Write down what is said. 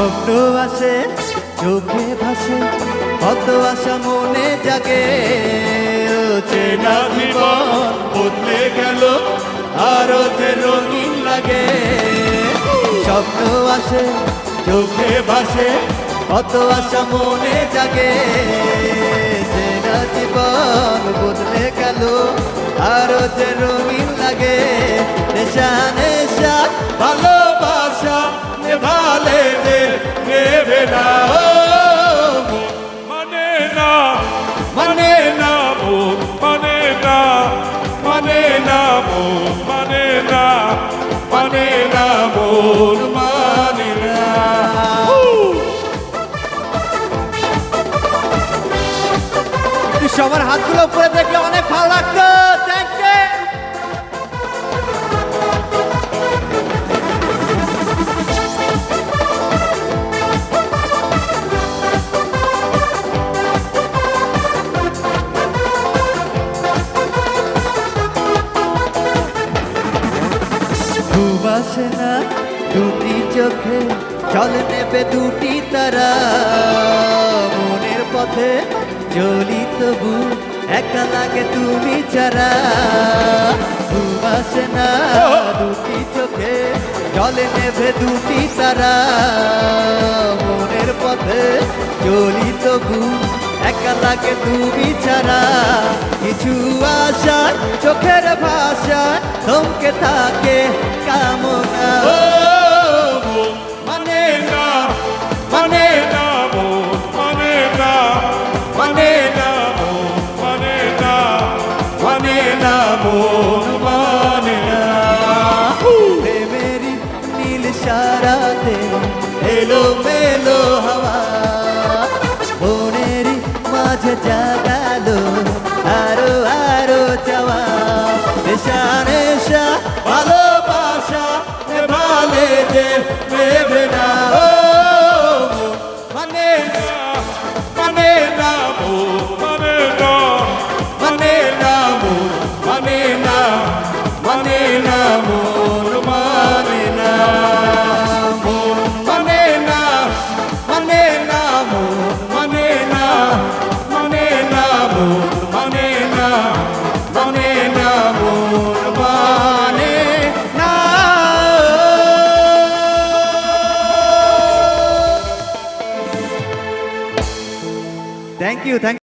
স্বপ্ন আসে চোখে ভাসে কত আশা মনে জাগে। চেনা জীবন বদলে গেল আরও যে রঙিন লাগে। স্বপ্ন আসে চোখে ভাসে কত আশা মনে জাগে। চেনা জীবন বদলে গেল আরও যে রঙিন লাগে। নেশা নেশা ভালো মানে না মন মানে না মানে না মন মানে না মানে না মন মানে না। সবার হাতগুলো উপরে দেখলে অনেক ভালো লাগতো। ঘুম না, দুটি চোখে জল নেবে দুটি তারা। মনের পথে চলি তবু একা লাগে তুমি ঘুম আসে না, দুটি চোখে জলে নেবে দুটি তারা। মনের পথে চলি তবু একা লাগে তুমি ছাড়া। কিছু চোখের ভাষা থমকে থাকে কামনা। মন মানে না মানে না মন মানে না মানে না মন মানে না মানে না মন মানে না। প্রেমেরি নীল সারাতে এলো মেলো হাওয়া মনেরই মাঝে জাগালো নেশা নেশা, ভালোবাসা ভালে যে ভেবে না ও মানে মানে না মন না মানে না মানে না Thank you. Thank